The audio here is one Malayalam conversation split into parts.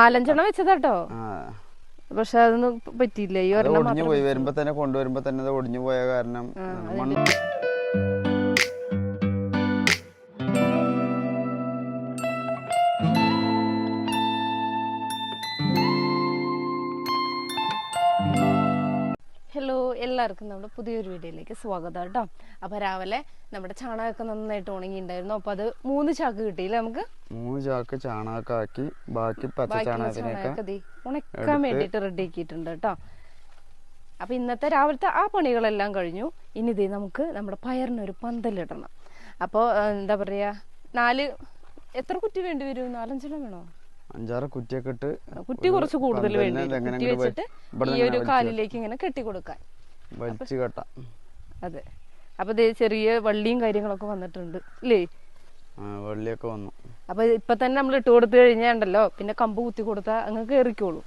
നാലഞ്ചെണ്ണം വെച്ചതാട്ടോ. പക്ഷെ അതൊന്നും പറ്റിയില്ല. ഈ ഒരെണ്ണം ഒടിഞ്ഞു പോയി. വരുമ്പോ തന്നെ കൊണ്ടുവരുമ്പോ തന്നെ അത് ഒടിഞ്ഞു പോയ കാരണം മണ്ണ് എല്ലാവർക്കും നമ്മുടെ പുതിയൊരു വീഡിയോയിലേക്ക് സ്വാഗതം കേട്ടോ. അപ്പൊ രാവിലെ നമ്മുടെ ചാണകമൊക്കെ നന്നായിട്ട് ഉണങ്ങിയിട്ടുണ്ടായിരുന്നു. അപ്പൊ അത് മൂന്ന് ചാക്ക് കിട്ടിയില്ലേ നമുക്ക്? മൂന്ന് ചാക്ക് ചാണകമൊക്കെ ആക്കി ബാക്കി പച്ച ചാണകത്തിനൊക്കെ ഉണക്കാൻ വേണ്ടിയിട്ട് റെഡി ആക്കിയിട്ടുണ്ട് കേട്ടോ. അപ്പൊ ഇന്നത്തെ രാവിലത്തെ ആ പണികളെല്ലാം കഴിഞ്ഞു. ഇനി ഇതേ നമുക്ക് നമ്മുടെ പയറിനൊരു പന്തലിടണം. അപ്പോൾ എന്താ പറയാ നാല് എത്ര കുറ്റി വേണ്ടി വരും? നാലഞ്ചെണ്ണം വേണോ? അഞ്ചാറ് കുറ്റിയൊക്കെ ഇട്ട് കുറ്റി കുറച്ച് കൂടുതൽ വേണ്ടി വെച്ചിട്ട് ഈ ഒരു കാലിലേക്ക് ഇങ്ങനെ കെട്ടി കൊടുക്കാൻ വലിച്ചു കെട്ടാം. അതെ. അപ്പൊ ചെറിയ വള്ളിയും കാര്യങ്ങളൊക്കെ വന്നിട്ടുണ്ട് അല്ലേ വെള്ളിയൊക്കെ വന്നു. അപ്പൊ ഇപ്പൊ തന്നെ നമ്മൾ ഇട്ട് കൊടുത്തു കഴിഞ്ഞാൽ ഉണ്ടല്ലോ പിന്നെ കമ്പ് കുത്തി കൊടുത്താൽ അങ്ങ് കയറിക്കോളും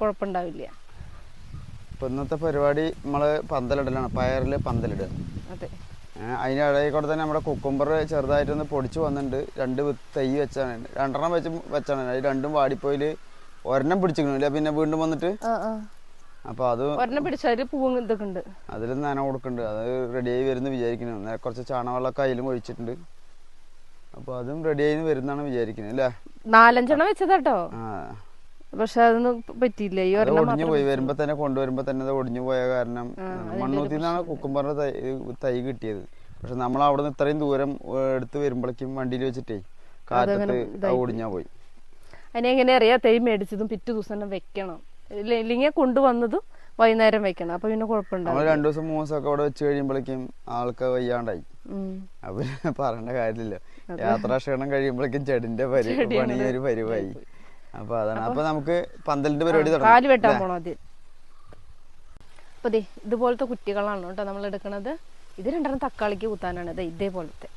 കുഴപ്പമുണ്ടാവില്ല. ഇപ്പൊ ഇന്നത്തെ പരിപാടി നമ്മൾ പന്തലിടലാണ് പയറിൽ പന്തലിടുക. അതെ. ഏഹ് അതിന്റെ ഇടയിൽ കൂടെ തന്നെ നമ്മുടെ കുക്കുംബർ ചെറുതായിട്ടൊന്ന് പൊടിച്ചു വന്നിട്ടുണ്ട് രണ്ട് തൈ വെച്ചാണ്. രണ്ടെണ്ണം വെച്ച് വെച്ചാണ്. അത് രണ്ടും വാടിപ്പോയിൽ ഒരെണ്ണം പിടിച്ചിക്കണില്ല പിന്നെ വീണ്ടും വന്നിട്ട് അപ്പൊ അത് ഒരെണ്ണം പിടിച്ചാൽ പൂവും ഇതൊക്കെ ഉണ്ട്. അതിൽ നന കൊടുക്കുന്നുണ്ട് അത് റെഡിയായി വരുന്ന വിചാരിക്കുന്നു. നേരെ കുറച്ച് ചാണകവെള്ളമൊക്കെ അതിലും ഒഴിച്ചിട്ടുണ്ട്. അപ്പൊ അതും റെഡിയായി വരുന്നാണ് വിചാരിക്കുന്നത് അല്ലേ? നാലഞ്ചെണ്ണം വെച്ചതാട്ടോ. പക്ഷെ അതൊന്നും പറ്റിയില്ല. ഈ ഒരെണ്ണം ഒടിഞ്ഞു പോയി. വരുമ്പോ തന്നെ കൊണ്ടുവരുമ്പോ തന്നെ അത് ഒടിഞ്ഞു പോയ കാരണം മണ്ണൂത്തിൽ നിന്നാണ് കുക്കുംബറിന്റെ തൈ തൈ കിട്ടിയത്. പക്ഷെ നമ്മൾ അവിടെ നിന്ന് ഇത്രയും ദൂരം എടുത്ത് വരുമ്പോഴേക്കും വണ്ടിയിൽ വെച്ചിട്ടേ കാറ്റത്ത് ഒടിഞ്ഞാ പോയി. അതിനെങ്ങനെ അറിയാം അറിയാ? തൈ മേടിച്ചതും പിറ്റേ ദിവസം തന്നെ വെക്കണം. ഇല്ലെങ്കിൽ കൊണ്ടുവന്നതും വൈകുന്നേരം വെക്കണം. അപ്പൊ പിന്നെ കുഴപ്പമുണ്ടാവും രണ്ടു ദിവസം മൂന്ന് ദിവസം ഒക്കെ അവിടെ വെച്ച് കഴിയുമ്പോഴേക്കും ആൾക്ക് വയ്യാണ്ടായി. അപ്പൊ പറയേണ്ട കാര്യമില്ല. യാത്രാ ക്ഷീണം കഴിയുമ്പോഴേക്കും ചെടിന്റെ പരി പണി ഒരു പരിവായി അപ്പൊ അതാണ്. അപ്പൊ നമുക്ക് പന്തലിന്റെ പരിപാടി കാൽ വെട്ടാൻ പോണോ ആദ്യം. അപ്പൊ ദേ ഇതുപോലത്തെ കുറ്റികളാണ് കേട്ടോ നമ്മൾ എടുക്കണത്. ഇത് രണ്ടെണ്ണം തക്കാളിക്ക് കുത്താനാണ്. ഇതേപോലത്തെ.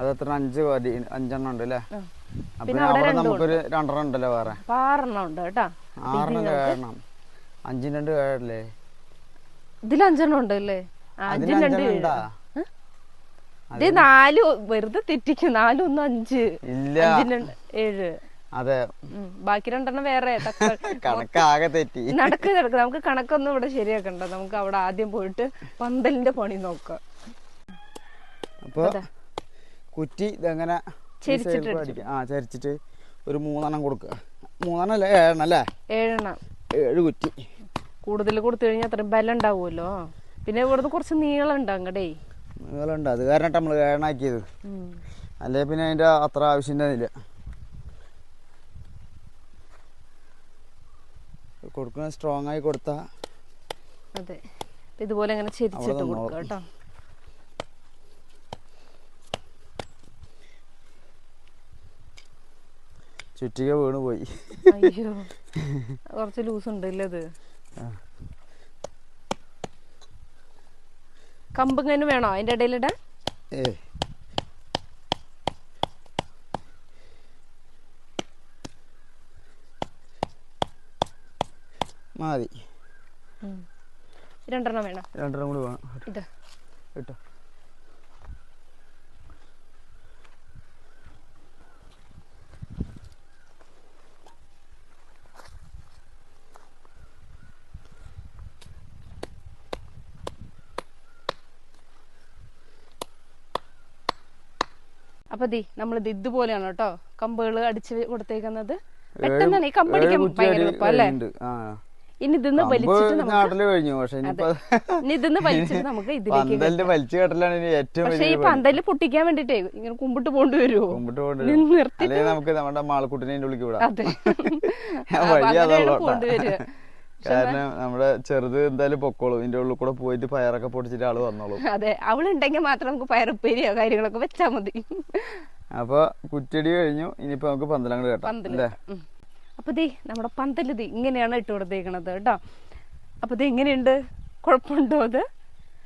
അത് എത്ര? അഞ്ച് അഞ്ചെണ്ണം ഉണ്ട് അല്ലേ? പിന്നെ നമുക്കൊരു രണ്ടെണ്ണം ഉണ്ടല്ലോ വേറെ. ആറെണ്ണം ഉണ്ട് കേട്ടാ. ആറെണ്ണം ഏഴെണ്ണം അഞ്ചിന് രണ്ട് ഏഴല്ലേ ഇതിൽ അഞ്ചെണ്ണം ഉണ്ട് അല്ലേ? അഞ്ചും രണ്ട്. ഇത് നാല് വെറുതെ തെറ്റിക്കും. നാലും ഒന്ന് അഞ്ച്. ഏഴ്. അതെ. ബാക്കി രണ്ടെണ്ണം വേറെ. കണക്കാകെ തെറ്റി. നടക്ക് നടക്ക്. നമുക്ക് കണക്കൊന്നും ഇവിടെ ശരിയാക്കണ്ട. നമുക്ക് അവിടെ ആദ്യം പോയിട്ട് പന്തലിന്റെ പണി നോക്കാം. അപ്പൊ കുറ്റി ഇതെങ്ങനെ ചരിച്ചിട്ട് ഒരു മൂന്നെണ്ണം കൊടുക്കുക മൂന്നെണ്ണം അല്ലേ ഏഴെണ്ണം. അല്ലേ ഏഴെണ്ണം ഏഴ് കുറ്റി. കൂടുതൽ കൊടുത്തു കഴിഞ്ഞാൽ അത്രയും ബലം ഉണ്ടാവുമല്ലോ പിന്നെ ഇവിടുന്ന് കുറച്ച് നീളം ഉണ്ട് അങ്ങടേ. നീളമുണ്ട് അത് കാരണം നമ്മൾ ഏഴെണ്ണാക്കിയത്. അല്ലേ പിന്നെ അതിന്റെ അത്ര ആവശ്യം ഉണ്ടായിരുന്നില്ല കൊടുക്കുന്ന സ്ട്രോങ് ആയി കൊടുത്താ അതെ. ഇതുപോലെ ഇങ്ങനെ ചെരിച്ചിട്ട് കൊടുക്കാം കേട്ടോ. ചുറ്റിക വീണ് പോയി. അയ്യോ. കുറച്ച് ലൂസ് ഉണ്ട് ഇല്ലേ അത് കമ്പ് വേണോ അതിന്റെ ഇടയിലിടാൻ ഏ. മതി. രണ്ടെണ്ണം വേണം. രണ്ടെണ്ണം കൂടി വേണം. ഇത് അപ്പൊ നമ്മൾ നമ്മളിത് ഇതുപോലെയാണ് കേട്ടോ. കമ്പുകൾ അടിച്ച് കൊടുത്തേക്കുന്നത്. പെട്ടെന്നാണ് ഈ കമ്പടിക്കാൻ ഭയങ്കര എളുപ്പം അല്ലേ ഇനി ഇതിന്ന് വലിച്ചിട്ട് ഇനി ഇതിന്ന് നമുക്ക് ഇതിലേക്ക് പക്ഷെ ഈ പന്തൽ പൊട്ടിക്കാൻ വേണ്ടിട്ടേ ഇങ്ങനെ കുമ്പിട്ട് പോണ്ടി വരുമോ നിർത്തി നമുക്ക് നമ്മുടെ മാളക്കുട്ടിനെ വിളിക്കൂടാ അതെ. ആ വഴി അങ്ങനെയാണ് പോണ്ടി വരിക. കാരണം നമ്മുടെ ചെറുത് എന്തായാലും പൊക്കോളും. ഇതിന്റെ ഉള്ളിൽ കൂടെ പോയിട്ട് പയറൊക്കെ പൊടിച്ചിട്ട് ആൾ വന്നോളൂ. അതെ. അവളുണ്ടെങ്കിൽ മാത്രം നമുക്ക് പയറുപ്പേരിയോ കാര്യങ്ങളൊക്കെ വെച്ചാ മതി. അപ്പൊ കുറ്റടി കഴിഞ്ഞു. ഇനിയിപ്പോ നമുക്ക് പന്തലങ്ങട് കേട്ടോ. അല്ലേ? അപ്പൊ ദേ നമ്മുടെ പന്തൽ ദേ ഇങ്ങനെയാണ് ഇട്ട് കൊടുത്തേക്കണത് കേട്ടോ. അപ്പൊ ഇത് എങ്ങനെയുണ്ട് കുഴപ്പമുണ്ടോ അത്?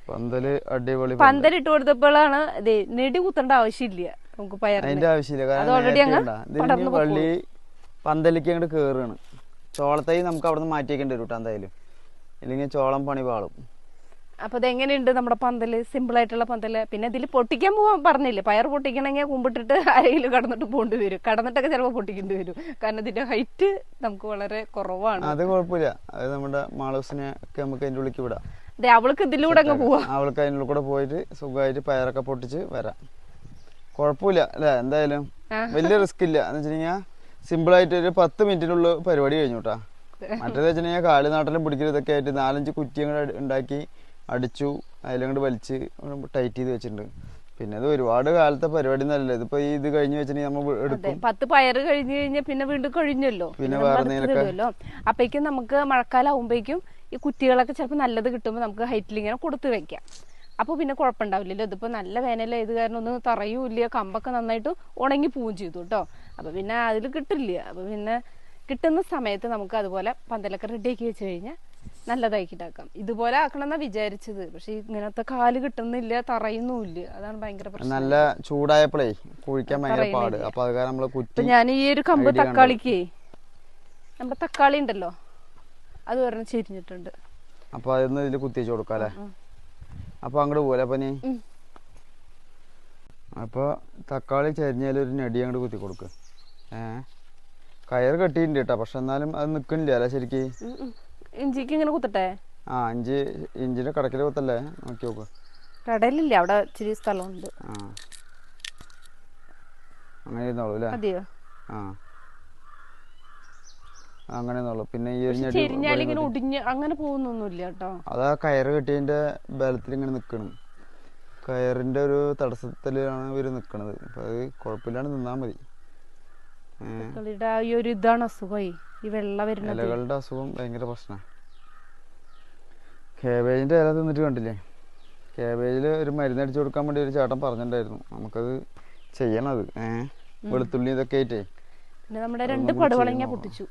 പന്തൽ അടിപൊളി പന്തൽ ഇട്ട് കൊടുത്തപ്പോഴാണ് ദേ നെടി കുത്തേണ്ട ആവശ്യമില്ല നമുക്ക് പയർ അതിന്റെ ആവശ്യമില്ല. കാരണം. വള്ളി പന്തലിക്ക് അങ്ങോട്ട് കേറുകയാണ് ചോളത്തൈ നമുക്ക് അവിടെ നിന്ന് മാറ്റി വെക്കേണ്ടി വരും കേട്ടോ എന്തായാലും. ഇല്ലെങ്കിൽ ചോളം പണി പാളും. അപ്പൊ ഇതെങ്ങനെയുണ്ട് നമ്മുടെ പന്തൽ? സിമ്പിൾ ആയിട്ടുള്ള പന്തൽ. പിന്നെ ഇതിൽ പൊട്ടിക്കാൻ പോവാൻ പറഞ്ഞില്ലേ? പയർ പൊട്ടിക്കണമെങ്കിൽ കുമ്പിട്ടിട്ട് അരയിൽ കടന്നിട്ട് പോണ്ടി വരും. കടന്നിട്ടൊക്കെ ചിലപ്പോൾ പൊട്ടിക്കേണ്ടി വരും. കാരണം ഇതിന്റെ ഹൈറ്റ് നമുക്ക് വളരെ കുറവാണ്. അത് കുഴപ്പമില്ല. അത് നമ്മുടെ മാളൂസിനെ ഒക്കെ നമുക്ക് അതിന്റെ ഉള്ളിക്ക് വിടാം. അവൾക്ക് ഇതിലൂടെ അങ്ങ് പോവാം. അവൾക്ക് അതിന്റെ കൂടെ പോയിട്ട് സുഖമായിട്ട് പയറൊക്കെ പൊട്ടിച്ച് വരാം. കുഴപ്പമില്ല അല്ലേ? എന്തായാലും വലിയ റിസ്ക് ഇല്ല. എന്ന് വെച്ചിട്ടുണ്ടെങ്കിൽ സിമ്പിളായിട്ട് ഒരു പത്ത് മിനിറ്റിനുള്ള പരിപാടി കഴിഞ്ഞു കേട്ടാ മറ്റേത് വെച്ചിട്ടുണ്ടെങ്കിൽ കാലുനാട്ടിലും പിടിക്കലും ഇതൊക്കെ ആയിട്ട് നാലഞ്ച് കുറ്റി അങ്ങോട്ട് ഉണ്ടാക്കി അടിച്ചു അതിലങ്ങോട്ട് വലിച്ച് ടൈറ്റ് ചെയ്ത് വെച്ചിട്ടുണ്ട്. പിന്നെ അത് ഒരുപാട് കാലത്തെ പരിപാടി നല്ലത് ഇതിപ്പോ ഈ ഇത് കഴിഞ്ഞ് വെച്ചിട്ടുണ്ടെങ്കിൽ നമ്മൾ എടുക്കും. പത്ത് പയറ് കഴിഞ്ഞു കഴിഞ്ഞാൽ പിന്നെ വീണ്ടും കഴിഞ്ഞല്ലോ. പിന്നെ വേറെ അപ്പോഴേക്കും നമുക്ക് മഴക്കാലം ആകുമ്പോഴേക്കും ഈ കുറ്റികളൊക്കെ ചിലപ്പോൾ നല്ലത് കിട്ടുമ്പോൾ നമുക്ക് ഹൈറ്റിൽ ഇങ്ങനെ കൊടുത്ത് വെക്കാം. അപ്പോൾ പിന്നെ കുഴപ്പമുണ്ടാവില്ലല്ലോ. ഇതിപ്പോൾ നല്ല വേനലായത് ഇത് കാരണം ഒന്നും തറയൂല്ല കമ്പൊക്കെ നന്നായിട്ട് ഉണങ്ങി പോവുകയും ചെയ്തു കേട്ടോ. അപ്പോൾ പിന്നെ അതിൽ കിട്ടില്ല. അപ്പോൾ പിന്നെ കിട്ടുന്ന സമയത്ത് നമുക്ക് അതുപോലെ പന്തലൊക്കെ റെഡിയാക്കി വെച്ച് കഴിഞ്ഞാൽ നല്ലതാക്കിയിട്ടാക്കാം ഇതുപോലെ ആക്കണമെന്നാ വിചാരിച്ചത്. പക്ഷെ ഇങ്ങനത്തെ കാൽ കിട്ടുന്നില്ല തറയുന്നുമില്ല. അതാണ് ഭയങ്കര പ്രശ്നം. നല്ല ചൂടായപ്പോഴേ കുഴിക്കാൻ ഭയങ്കര പാട്. അപ്പൊ അത് കാരണം നമ്മൾ ഞാൻ ഈ ഒരു കമ്പ് തക്കാളിക്ക് നമ്മുടെ തക്കാളി ഉണ്ടല്ലോ അത് പറഞ്ഞ് ചെരിഞ്ഞിട്ടുണ്ട്. അപ്പൊ അതൊന്ന് ഇതിൽ കുത്തിച്ചു കൊടുക്കാം അല്ലേ അപ്പൊ അങ്ങോട്ട് പോലെ അപ്പൊ നീ. അപ്പൊ തക്കാളി ചരിഞ്ഞാൽ ഒരു നെടി അങ്ങോട്ട് കുത്തി കൊടുക്ക്. ഏ കയറ് കെട്ടിയിട്ടുണ്ട് കേട്ടോ. പക്ഷെ എന്നാലും അത് നിൽക്കുന്നില്ല അല്ലേ ശരിക്ക്. ഇഞ്ചിക്ക് ഇങ്ങനെ കുത്തട്ടെ? ആ ഇഞ്ചി ഇഞ്ചിന്റെ കടക്കിൽ കുത്തല്ലേ? നോക്കി നോക്ക്. കടലില്ല? അവിടെ ചെറിയ സ്ഥലമുണ്ട്. ആ. അങ്ങനെ ഇരുന്നോളൂ അല്ലേ? മതിയോ ആ. അങ്ങനെ പിന്നെ ഈ ഒടിഞ്ഞ് അങ്ങനെ പോകുന്നൊന്നുമില്ല കേട്ടോ. അതാ കയർ കെട്ടിയതിന്റെ ബലത്തിൽ ഇങ്ങനെ നിക്കണം കയറിന്റെ ഒരു തടസ്സത്തിലാണ് ഇവർ നിക്കണത് അപ്പൊ അത് കുഴപ്പമില്ലാണ്ട് നിന്നാ മതി. ആ ഈ ഒരു ഇതാണ് അസുഖമായി ഈ വെള്ള വരുന്നത്. ഇലകളുടെ അസുഖം ഭയങ്കര പ്രശ്നമാണ് കേബേജിന്റെ ഇല തിന്നിട്ട് കണ്ടില്ലേ? കേബേജിൽ ഒരു മരുന്ന് അടിച്ചു കൊടുക്കാൻ വേണ്ടി ഒരു ചേട്ടൻ പറഞ്ഞിട്ടുണ്ടായിരുന്നു. നമുക്കത് ചെയ്യണത്. ഏഹ് വെളുത്തുള്ളി ഇതൊക്കെ ആയിട്ടേ. പിന്നെ നമ്മുടെ രണ്ട് പടവളങ്ങ പൊട്ടിച്ചു.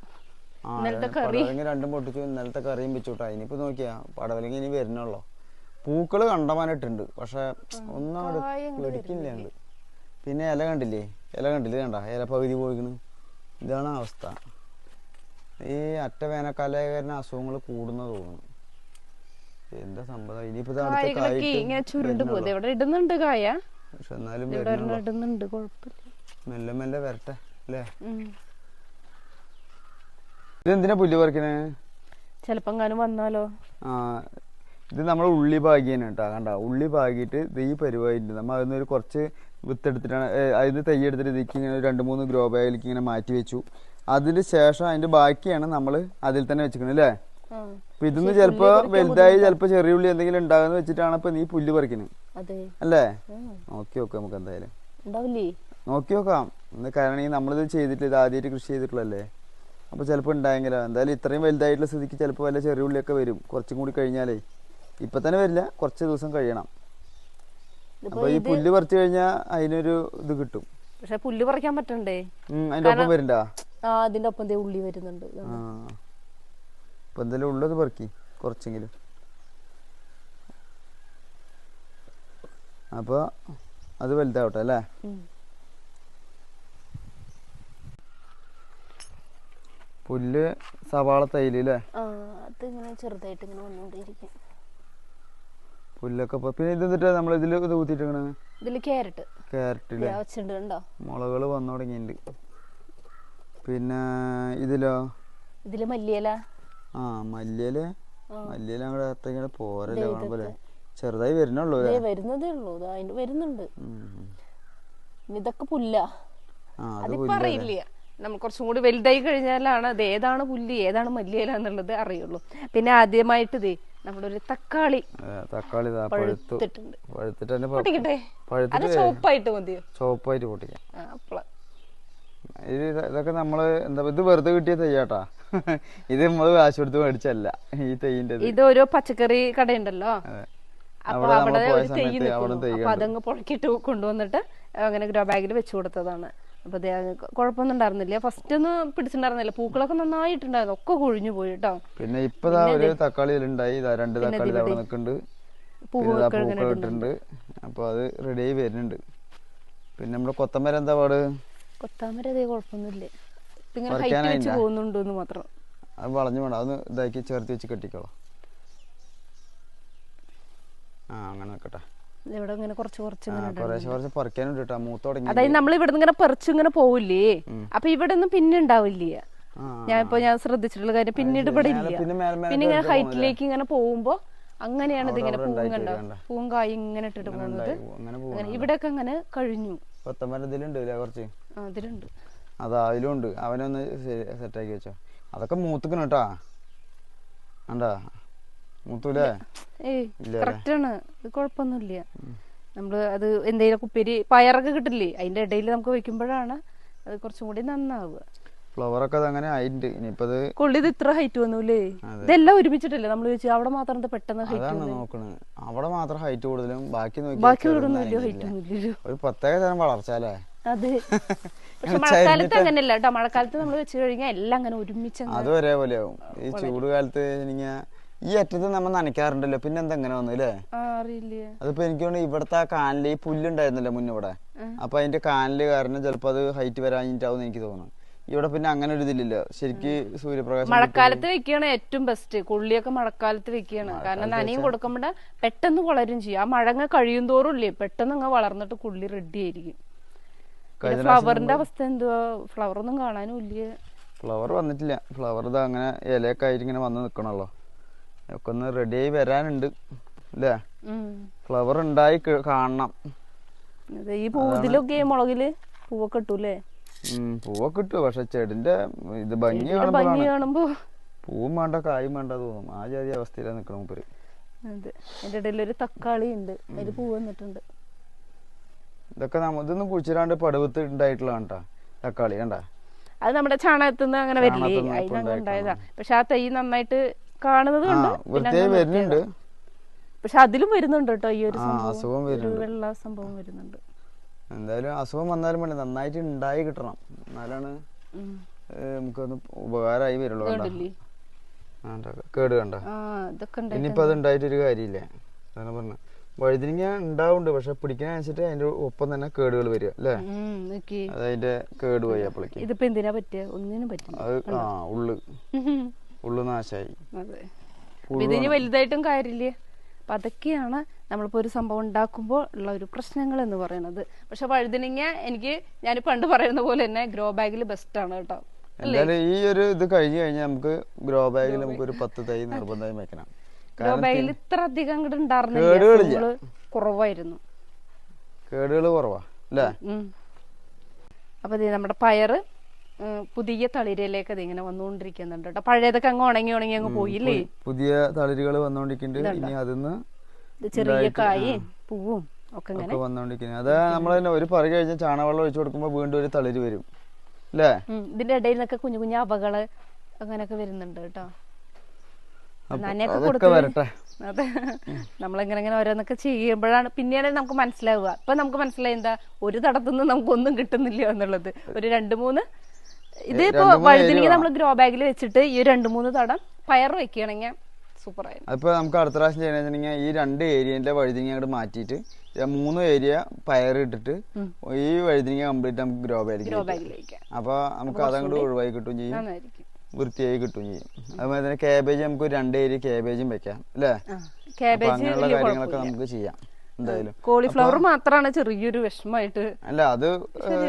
പടവലങ്ങ രണ്ടും പൊട്ടിച്ചു. ഇന്നലത്തെ കറിയും വെച്ചുട്ടാ ഇനിയിപ്പോ നോക്കിയാ പടവലങ്ങ ഇനി വരുന്നുള്ളോ പൂക്കൾ കണ്ടമാനിട്ടുണ്ട് പക്ഷെ ഒന്നും പിടിക്കില്ല. പിന്നെ ഇല കണ്ടില്ലേ? ഇല കണ്ടില്ലേ കണ്ട? ഇല പകുതി പോയിക്കണ്. ഇതാണ് അവസ്ഥ. ഈ അറ്റ വേനൽക്കാലം അസുഖങ്ങൾ കൂടുന്ന തോന്നുന്നു. എന്താ സംഭവം? ഇനിയിപ്പോ ഇടുന്നുണ്ട് കായ. പക്ഷെ എന്നാലും ഇടുന്നുണ്ട് കുഴപ്പമില്ല. മെല്ലെ മെല്ലെ വരട്ടെ അല്ലേ. ഇതെന്തിനാ പുല്ല് പറിക്കണേ? ചിലപ്പോ വന്നാലോ? ആ ഇത് നമ്മൾ ഉള്ളി പാകിയാണ് കേട്ടോ കണ്ട? ഉള്ളി പാകിയിട്ട് ഇത് ഈ പരിപാടി നമ്മൾ അതിൽ നിന്ന് ഒരു കുറച്ച് വിത്തെടുത്തിട്ടാണ് അതിന് തൈ എടുത്തിട്ട് ഇതിലേക്ക് ഇങ്ങനെ രണ്ട് മൂന്ന് ഗ്രോ ബാഗിലേക്ക് ഇങ്ങനെ മാറ്റി വെച്ചു. അതിന് ശേഷം അതിന്റെ ബാക്കിയാണ് നമ്മൾ അതിൽ തന്നെ വെച്ചിരിക്കുന്നത് അല്ലേ? അപ്പൊ ഇതിന്ന് ചിലപ്പോ വലുതായി ചിലപ്പോ ചെറിയ ഉള്ളി എന്തെങ്കിലും ഉണ്ടാകുന്ന വെച്ചിട്ടാണ് ഇപ്പൊ നീ പുല്ല് പറിക്കുന്നത് അല്ലേ. നോക്കി നോക്കാം നമുക്ക് എന്തായാലും. നോക്കി നോക്കാം. എന്ന് കാരണം ഈ നമ്മളിത് ചെയ്തിട്ടില്ല ഇത് ആദ്യമായിട്ട് കൃഷി ചെയ്തിട്ടുള്ളല്ലേ അപ്പൊ ചിലപ്പോ ഉണ്ടായെങ്കിലോ? എന്തായാലും ഇത്രയും വലുതായിട്ടുള്ള സ്ഥിതിക്ക് ചിലപ്പോ വല്ല ചെറിയ ഉള്ളിയൊക്കെ വരും. കുറച്ചും കൂടി കഴിഞ്ഞാലേ. ഇപ്പൊ തന്നെ വരില്ല കുറച്ച് ദിവസം കഴിയണം. അപ്പൊ ഈ പുല്ല് പറിച്ചു കഴിഞ്ഞാൽ അതിനൊരു ഇത് കിട്ടും. പക്ഷെ പുല്ല് പറിക്കാൻ പറ്റണ്ടേ? അതിന്റെ ഒപ്പം വരണ്ട? ആ അതിന്റെ ഒപ്പം ദേ ഉള്ളി വരുന്നുണ്ട്. ആ. അപ്പൊ ഉള്ളത് പറിക്കി കുറച്ചെങ്കിലും. അപ്പൊ അത് വലുതാവട്ടെ അല്ലേ? പുല്ല് സവാള തൈൽ അല്ലേ? അത് ഇങ്ങനെ ചെറുതായിട്ട് ഇങ്ങനെ വന്നുകൊണ്ടിരിക്കും. പുല്ലൊക്കെ ഇപ്പൊ- പിന്നെ ഇത് എന്നിട്ട് നമ്മൾ ഇതിൽ ഇത് ഊത്തിട്ടാണ് ഇതിൽ കാരറ്റ് ക്യാരറ്റിൽ വെച്ചിട്ടുണ്ട് കണ്ടോ മുളകൾ വന്നു തുടങ്ങിയിട്ടുണ്ട് പിന്നെ ഇതിലോ? ഇതിൽ മല്ലിയില. ആ മല്ലിയിൽ. മല്ലിയില അങ്ങോട്ട് അത്രയ്ക്ക് പോരല്ലേ പോലെ കാണുമ്പോലെ ചെറുതായി വരുന്നുള്ളൂ ദേ അല്ലേ വരുന്നതേ ഉള്ളൂ. ദാ അതിന്റെ വരുന്നുണ്ട്. ഉം. ഇനി ഇതൊക്കെ പുല്ല. ആ അത് അതിപ്പോ അറിയില്ല. നമ്മൾ കുറച്ചും കൂടി വലുതായി കഴിഞ്ഞാലാണ് അത് ഏതാണ് പുല്ല് ഏതാണ് മല്ലിയില എന്നുള്ളത് അറിയുള്ളൂ. പിന്നെ ആദ്യമായിട്ട് ഇതേ നമ്മുടെ ഒരു തക്കാളി തക്കാളി പഴുത്തിട്ടുണ്ട്. പഴുത്തിട്ട് തന്നെ പൊട്ടിക്കട്ടെ? അത് മതിയോ? പൊട്ടിക്കാം. ഇത് ഇതൊക്കെ നമ്മൾ എന്താ ഇത് വെറുതെ കിട്ടിയ തെയ്യാട്ടാ. ഇത് നമ്മൾ കാശ് കൊടുത്ത് മേടിച്ചല്ല ഈ തെയ്യിന്റെ ഇത് ഓരോ പച്ചക്കറി കടയുണ്ടല്ലോ. അവിടെ തെയ്യ് അപ്പൊ അതങ്ങ് പൊളക്കിട്ട് കൊണ്ടുവന്നിട്ട് അങ്ങനെ ഗ്രോ ബാഗിൽ വെച്ചു കൊടുത്തതാണ്. അപ്പൊ ദേ അത് കുഴപ്പമൊന്നും ഉണ്ടായിരുന്നില്ല. ഫസ്റ്റ് ഒന്ന് പിടിച്ചിട്ടുണ്ടായിരുന്നില്ല. പൂക്കളൊക്കെ നന്നായിട്ടുണ്ടായിരുന്നു. ഒക്കെ കൊഴിഞ്ഞു പോയി കേട്ടോ പിന്നെ ഇപ്പൊ ഒരു തക്കാളി ഉണ്ടായി രണ്ട് തക്കാളി അവിടെ നിൽക്കുന്നുണ്ട്. പൂവൊക്കെ ഇട്ടിട്ടുണ്ട്. അപ്പൊ അത് റെഡി ആയി വരുന്നുണ്ട്. പിന്നെ നമ്മുടെ കൊത്തമര എന്താ പാട്? കൊത്താമര അതേ കുഴപ്പമൊന്നുമില്ല ഇങ്ങനെ ഹൈറ്റ് വെച്ച് പോകുന്നുണ്ട് എന്ന് മാത്രം. അത് വളഞ്ഞു വേണം. അതൊന്ന് ഇതാക്കി ചേർത്ത് വെച്ച് കെട്ടിക്കോളാം. ആ അങ്ങനെ നിൽക്കട്ടെ ഇവിടെ ഇങ്ങനെ കുറച്ച് കുറച്ച് ഇങ്ങനെ കുറച്ച് അതായത് നമ്മൾ ഇവിടെ ഇങ്ങനെ പറിച്ചു ഇങ്ങനെ പോവില്ലേ? അപ്പൊ ഇവിടെ ഒന്നും പിന്നെ ഉണ്ടാവില്ല. ഞാൻ ഇപ്പൊ ഞാൻ ശ്രദ്ധിച്ചിട്ടുള്ള കാര്യം പിന്നീട് ഇവിടെ ഇല്ല. പിന്നെ ഇങ്ങനെ ഹൈറ്റിലേക്ക് ഇങ്ങനെ പോകുമ്പോ അങ്ങനെയാണ് ഇതിങ്ങനെ പൂവും കണ്ട. പൂവും കായും ഇങ്ങനെ ഇട്ടിട്ട് പോകുന്നത്. ഇവിടെ ഒക്കെ പോകും അങ്ങനെ ഇവിടെയൊക്കെ അങ്ങനെ കഴിഞ്ഞു. അതിലുണ്ട് അത് അതിലും ഉണ്ട്. അവനൊന്ന് സെറ്റാക്കി വെച്ചോ. അതൊക്കെ മൂത്തുക്കണം കേട്ടാ കണ്ടാ? മൂത്തൂലേ? ഏയ് കറക്റ്റ് ആണ്. ഇത് കുഴപ്പമൊന്നുമില്ല. നമ്മൾ അത് എന്തെങ്കിലും ഉപ്പേരി പയറൊക്കെ കിട്ടില്ലേ? അതിന്റെ ഇടയിൽ നമുക്ക് വെക്കുമ്പോഴാണ് അത് കുറച്ചും കൂടി നന്നാവുക. ഫ്ലവറൊക്കെ ഒക്കെ അങ്ങനെ ആയിട്ടുണ്ട്. ഇനിയിപ്പോ കൊള്ളി ഇത് ഇത്ര ഹൈറ്റ് വന്നൂലേ? ഇതെല്ലാം ഒരുമിച്ചിട്ടല്ലേ നമ്മൾ ചോദിച്ചു? അവിടെ മാത്രം പെട്ടെന്ന് ഹൈറ്റ് അതാണ് നോക്കണത് അവിടെ മാത്രം ഹൈറ്റ് കൂടുതലും ബാക്കി ബാക്കി ഒരു പ്രത്യേക തരം വളർച്ച അല്ലേ? അതെ. പക്ഷെ മഴക്കാലത്ത് അങ്ങനെയല്ല കേട്ടോ. മഴക്കാലത്ത് നമ്മൾ വെച്ച് കഴിഞ്ഞാൽ എല്ലാം അങ്ങനെ ഒരുമിച്ച് അത് ഒരേപോലെ ആവും. ഈ ചൂട് കാലത്ത് ഇങ്ങനെ ഈ അറ്റത്ത് നമ്മൾ നനയ്ക്കാറുണ്ടല്ലോ. പിന്നെ എന്താ ഇങ്ങനെ വന്നു അല്ലേ ആ, അറിയില്ല. അതിപ്പോ എനിക്ക് തോന്നുന്നു ഇവിടുത്തെ ആ കാനിൽ ഈ പുല്ലുണ്ടായിരുന്നല്ലോ മുന്നിവിടെ അപ്പൊ അതിന്റെ കാനിൽ കാരണം ചിലപ്പോ അത് ഹൈറ്റ് വരാഞ്ഞിട്ടാവും എനിക്ക് തോന്നുന്നു. ഇവിടെ പിന്നെ അങ്ങനെ ഒരു ഇതില്ലല്ലോ ശരിക്ക് സൂര്യപ്രകാശം മഴക്കാലത്ത് വെക്കുകയാണ് ഏറ്റവും ബെസ്റ്റ് കുള്ളിയൊക്കെ മഴക്കാലത്ത് വെക്കുകയാണ് കാരണം നനയും കൊടുക്കുമ്പോൾ പെട്ടെന്ന് വളരും ചെയ്യും. ആ മഴങ്ങ കഴിയും തോറും ഇല്ലേ പെട്ടെന്ന് അങ്ങ് വളർന്നിട്ട് കുള്ളി റെഡി ആയിരിക്കും. ഫ്ലവറിന്റെ അവസ്ഥ എന്തുവാ? ഫ്ലവർ ഒന്നും കാണാനും ഇല്ല? ഫ്ലവർ വന്നിട്ടില്ല. ഫ്ലവർ ഇത് അങ്ങനെ ഇലയൊക്കെ ആയിട്ട് ഇങ്ങനെ വന്ന് നിക്കണല്ലോ. ഒക്കെ ഒന്ന് റെഡി ആയി വരാനുണ്ട് അല്ലേ? ഫ്ലവർ ഉണ്ടായി കാണണം. ഈ പൂതിലൊക്കെ മുളകിൽ പൂവൊക്കെ ഇട്ടൂലേ പൂവൊക്കെ ഇട്ടു പക്ഷെ ചെടിന്റെ ഇത് ഭംഗി കാണുമ്പോ. പൂവും വേണ്ട കായും വേണ്ട തോന്നും. ആ ജാതി അവസ്ഥയിലാണ് നിക്കണം മുപ്പര്. അതെ ഇടയിൽ ഒരു തക്കാളി ഉണ്ട്. അതിൽ പൂ വന്നിട്ടുണ്ട്. ഇതൊക്കെ നമ്മ ഇതൊന്നും കുഴിച്ചിടാണ്ട് പടുവത്ത് ഉണ്ടായിട്ടുള്ള കേട്ടാ തക്കാളി കണ്ടാ? അത് നമ്മുടെ ചാണകത്തുനിന്ന് അങ്ങനെ വരില്ലേ? അതിനങ്ങനെ ഉണ്ടായതാ. പക്ഷെ ആ തൈ നന്നായിട്ട് കാണുന്നത് വരുന്നുണ്ട്. പക്ഷെ അതിലും വരുന്നുണ്ട് കേട്ടോ ഈ ഒരു അസുഖം വരുന്നുണ്ട്. വെള്ള സംഭവം വരുന്നുണ്ട്. എന്തായാലും അസുഖം വന്നാലും വേണ്ടി നന്നായിട്ട് ഉണ്ടായി കിട്ടണം. എന്നാലാണ് നമുക്കൊന്ന് ഉപകാരമായി വരുള്ളൂ കേട് കണ്ട? ഇനിയിപ്പോ അത് ഉണ്ടായിട്ടൊരു കാര്യമില്ല? അതാണ് പറഞ്ഞ വഴുതിരിങ്ങ ഉണ്ടാവുന്നുണ്ട് പക്ഷെ പിടിക്കാനനുസരിച്ചിട്ട് അതിന്റെ ഒപ്പം തന്നെ കേടുകൾ വരിക അല്ലേ? അതായത് നോക്കി. അത് അതിന്റെ കേട് പോയി അപ്പോഴേക്ക് ഇതിപ്പോ എന്തിനാ പറ്റിയ? ഒന്നിനും പറ്റില്ല. അത് ആ ഉള്ളു. ഉള്ളു നാശായി. അതെ. ഇതിന് വലുതായിട്ടും കാര്യമില്ല. അപ്പൊ അതൊക്കെയാണ് നമ്മളിപ്പോ ഒരു സംഭവം ഉണ്ടാക്കുമ്പോൾ ഉള്ള ഒരു പ്രശ്നങ്ങൾ എന്ന് പറയുന്നത്. പക്ഷെ വഴുതിനിങ്ങ എനിക്ക് ഞാൻ പണ്ട് പറയുന്ന പോലെ തന്നെ ഗ്രോ ബാഗിൽ ബെസ്റ്റ് ആണ് കേട്ടോ. എന്തായാലും ഈ ഒരു ഇത് കഴിഞ്ഞു കഴിഞ്ഞാൽ നമുക്ക് ഗ്രോ ബാഗിൽ നമുക്ക് ഒരു പത്ത് തൈ നിർബന്ധമായി വെക്കണം. ഗ്രോ ബാഗിൽ ഇത്ര അധികം അങ്ങോട്ട് ഉണ്ടായിരുന്നില്ല. കുറവായിരുന്നു. കേടുകൾ കുറവാ അല്ലേ. അപ്പൊ നമ്മുടെ പയറ് പുതിയ തളിരയിലേക്ക് അത് ഇങ്ങനെ വന്നുകൊണ്ടിരിക്കുന്നുണ്ട് കേട്ടോ. പഴയതൊക്കെ അങ്ങ് ഉണങ്ങി ഉണങ്ങി അങ്ങ് പോയില്ലേ? പുതിയ തളിരുകൾ വന്നുകൊണ്ടിരിക്കുന്നുണ്ട് ഇനി അതിന്ന് ചെറിയ കായും പൂവും ഒക്കെ ഇങ്ങനെ ഒക്കെ വന്നോണ്ടിരിക്കുന്നത് അത് നമ്മൾ തന്നെ ഒരു പറ കഴിഞ്ഞാൽ ചാണകവെള്ളം ഒഴിച്ചു കൊടുക്കുമ്പോൾ വീണ്ടും ഒരു തളിര് വരും. അല്ലേ ഇതിന്റെ ഇടയിൽ നിന്നൊക്കെ കുഞ്ഞു കുഞ്ഞു അവകൾ അങ്ങനെയൊക്കെ വരുന്നുണ്ട് കേട്ടോ. അതെ. നമ്മളിങ്ങനെ ഇങ്ങനെ ഓരോന്നൊക്കെ ചെയ്യുമ്പോഴാണ് പിന്നെയാണ് നമുക്ക് മനസ്സിലാവുക. ഇപ്പൊ നമുക്ക് മനസ്സിലായി എന്താ ഒരു തടത്തുനിന്ന് നമുക്കൊന്നും കിട്ടുന്നില്ല എന്നുള്ളത്. ഒരു രണ്ട് മൂന്ന് ഇതിപ്പോ വഴുതിനെ വഴുതിനെങ്കിൽ നമ്മൾ ഗ്രോ ബാഗിൽ വെച്ചിട്ട് ഈ രണ്ട് മൂന്ന് തടം പയർ വെക്കുകയാണെങ്കിൽ സൂപ്പർ ആയിരുന്നു അതിപ്പോ നമുക്ക് അടുത്ത പ്രാവശ്യം ചെയ്യണമെന്നുണ്ടെങ്കിൽ ഈ രണ്ട് ഏരിയന്റെ വഴുതിങ്ങ അങ്ങോട്ട് മാറ്റിയിട്ട് മൂന്ന് ഏരിയ പയർ ഇട്ടിട്ട് ഈ വഴുതിങ്ങ കംപ്ലീറ്റ് നമുക്ക് ഗ്രോ ബാഗിൽ ബാഗിൽ അപ്പൊ നമുക്ക് അതങ്ങോട്ട് ഒഴിവായി കിട്ടും ചെയ്യും. വൃത്തിയായി കിട്ടും ചെയ്യും. അതുപോലെ തന്നെ കാബേജ് നമുക്ക് രണ്ട് ഏരിയ കാബേജും വെക്കാം അല്ലേ? അങ്ങനെയുള്ള കാര്യങ്ങളൊക്കെ നമുക്ക് ചെയ്യാം എന്തായാലും. കോളിഫ്ലവർ മാത്രമാണ് ചെറിയൊരു വിഷമമായിട്ട് അല്ല അത്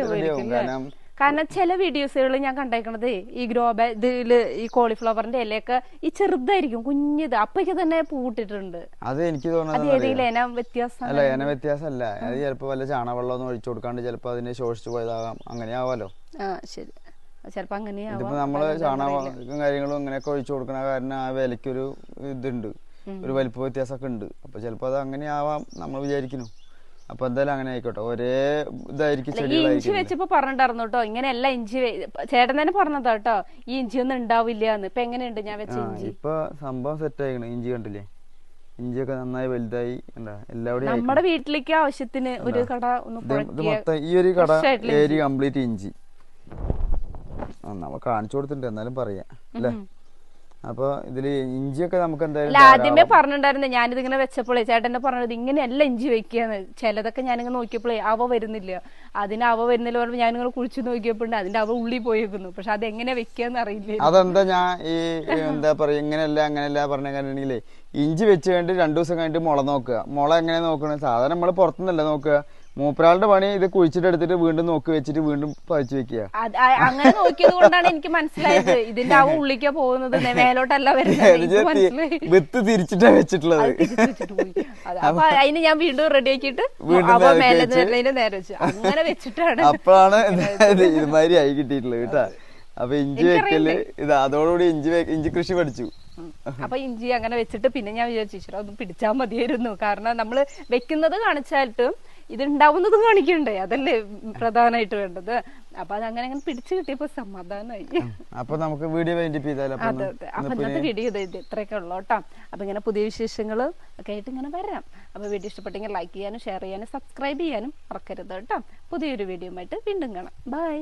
റെഡിയാവും കാരണം കാരണം ചില വീഡിയോസുകൾ ഞാൻ കണ്ടേക്കണത് ഈ ഗ്രോ ഇതിൽ ഈ കോളിഫ്ലവറിന്റെ ഇലയൊക്കെ ഈ ചെറുതായിരിക്കും കുഞ്ഞത്. അപ്പൊക്കെ തന്നെ പൂട്ടിട്ടുണ്ട്. അത് എനിക്ക് തോന്നുന്നത് വ്യത്യാസം അല്ല ഇന വ്യത്യാസമല്ല. അത് ചിലപ്പോ വല്ല ചാണവെള്ളം ഒന്നും ഒഴിച്ചു കൊടുക്കാണ്ട് ചിലപ്പോ അതിനെ ശോഷിച്ചു പോയതാകാം. അങ്ങനെ ആവാലോ ആ ശരി. ചിലപ്പോ അങ്ങനെയാവാം. ഇതിപ്പോ നമ്മൾ ചാണകം കാര്യങ്ങളും അങ്ങനെയൊക്കെ ഒഴിച്ചു കൊടുക്കണ കാരണം ആ വിലക്കൊരു ഇതുണ്ട്. ഒരു വലിപ്പ വ്യത്യാസമൊക്കെ ഉണ്ട്. അപ്പൊ ചിലപ്പോ അത് അങ്ങനെ ആവാം നമ്മൾ വിചാരിക്കുന്നു. അപ്പൊ എന്തായാലും അങ്ങനെ ആയിക്കോട്ടെ. ഒരേ ഇതായിരിക്കും ഇഞ്ചി വെച്ചപ്പോ പറഞ്ഞിട്ടായിരുന്നു കേട്ടോ. ഇങ്ങനെയല്ല ഇഞ്ചി ചേട്ടൻ തന്നെ പറഞ്ഞതാ കേട്ടോ. ഈ ഇഞ്ചി ഒന്നും ഉണ്ടാവില്ല എന്ന്. ഇപ്പൊ എങ്ങനെയുണ്ട് ഞാൻ വെച്ച ഇഞ്ചി? ഇപ്പൊ സംഭവം സെറ്റ് ആയിക്കണ്. ഇഞ്ചി കണ്ടില്ലേ? ഇഞ്ചിയൊക്കെ നന്നായി വലുതായി. എല്ലാവിടെയും നമ്മുടെ വീട്ടിലേക്ക് ആവശ്യത്തിന് ഒരു കട ഒന്ന് മൊത്തം ഈ ഒരു കട ഏരി കംപ്ലീറ്റ് ഇഞ്ചി. നമ്മ കാണിച്ചു കൊടുത്തിട്ടുണ്ട്. എന്നാലും പറയാം. അല്ലേ? അപ്പൊ ഇതിൽ ഇഞ്ചിയൊക്കെ നമുക്ക് എന്തായാലും ആദ്യമേ പറഞ്ഞിട്ടുണ്ടായിരുന്നു ഞാനിതിങ്ങനെ വെച്ചപ്പോഴേ ചേട്ടന്റെ പറഞ്ഞത് ഇങ്ങനെയല്ല ഇഞ്ചി വെക്കുകയാണ് ചിലതൊക്കെ ഞാനിങ്ങനെ നോക്കിയപ്പോഴേ അവ വരുന്നില്ല. അതിന് അവ വരുന്നില്ല പറഞ്ഞപ്പോൾ ഞാനിങ്ങനെ കുഴിച്ചു നോക്കിയപ്പോണ്ട് അതിന്റെ അവ ഉള്ളി പോയിരിക്കുന്നു പക്ഷെ അത് എങ്ങനെ വെക്കാന്ന് അറിയില്ല. അതെന്താ ഞാൻ ഈ എന്താ പറയാ ഇങ്ങനെയല്ല അങ്ങനെയല്ല പറഞ്ഞ കാര്യമാണെങ്കിലേ ഇഞ്ചി വെച്ച് കഴിഞ്ഞിട്ട് രണ്ടു ദിവസം കഴിഞ്ഞിട്ട് മുള നോക്കുക. മുള എങ്ങനെ നോക്കണേ? സാധാരണ നമ്മൾ പുറത്തുനിന്നല്ല നോക്കുക. മൂപ്പരാളുടെ പണി ഇത് കുഴിച്ചിട്ടെടുത്തിട്ട് വീണ്ടും നോക്കി വെച്ചിട്ട് വീണ്ടും പറിച്ചു വെക്കുക. അത് അങ്ങനെ നോക്കിയത് കൊണ്ടാണ് എനിക്ക് മനസ്സിലായത്. ഇതിന്റെ ആ ഉള്ളിക്ക പോകുന്നത്. മേലോട്ടല്ല വരുന്നത്. വിത്ത് തിരിച്ചിട്ടാ വെച്ചിട്ടുള്ളത്. അത്. അത് അപ്പൊ അതിന് ഞാൻ വീണ്ടും റെഡി ആക്കിയിട്ട് നേരെ മേലെ. നേരെ വെച്ചു. അങ്ങനെ വെച്ചിട്ടാണ് അപ്പോഴാണ് ഇത് ഇതുമാതിരി ആയി കിട്ടിയിട്ടുള്ളത് കേട്ടാ. അപ്പൊ ഇഞ്ചി വെക്കൽ ഇത് അതോടുകൂടി ഇഞ്ചി ഇഞ്ചി കൃഷി പഠിച്ചു. അപ്പൊ ഇഞ്ചി അങ്ങനെ വെച്ചിട്ട് പിന്നെ ഞാൻ വിചാരിച്ചു "ഈശ്വരാ, ഒന്ന് പിടിച്ചാൽ മതിയായിരുന്നു. കാരണം നമ്മൾ വെക്കുന്നത് കാണിച്ചായിട്ട് ഇത് ഉണ്ടാവുന്നതും കാണിക്കണ്ടേ? അതല്ലേ പ്രധാനമായിട്ട് വേണ്ടത്. അപ്പൊ അത് അങ്ങനെ അങ്ങനെ പിടിച്ചു കിട്ടിയപ്പോ സമാധാനമായി. അപ്പൊ നമുക്ക് വീഡിയോ അതെ? അതെ. അപ്പൊ ഇന്നത്തെ വീഡിയോ ഇത് ഇത് ഇത്രയൊക്കെ ഉള്ളു കേട്ടോ. അപ്പൊ ഇങ്ങനെ പുതിയ വിശേഷങ്ങൾ ഒക്കെ ആയിട്ട് ഇങ്ങനെ വരാം. അപ്പൊ വീഡിയോ ഇഷ്ടപ്പെട്ടെങ്കിൽ ലൈക്ക് ചെയ്യാനും ഷെയർ ചെയ്യാനും സബ്സ്ക്രൈബ് ചെയ്യാനും മറക്കരുത് കേട്ടോ. പുതിയൊരു വീഡിയോ ആയിട്ട് വീണ്ടും കാണാം. ബൈ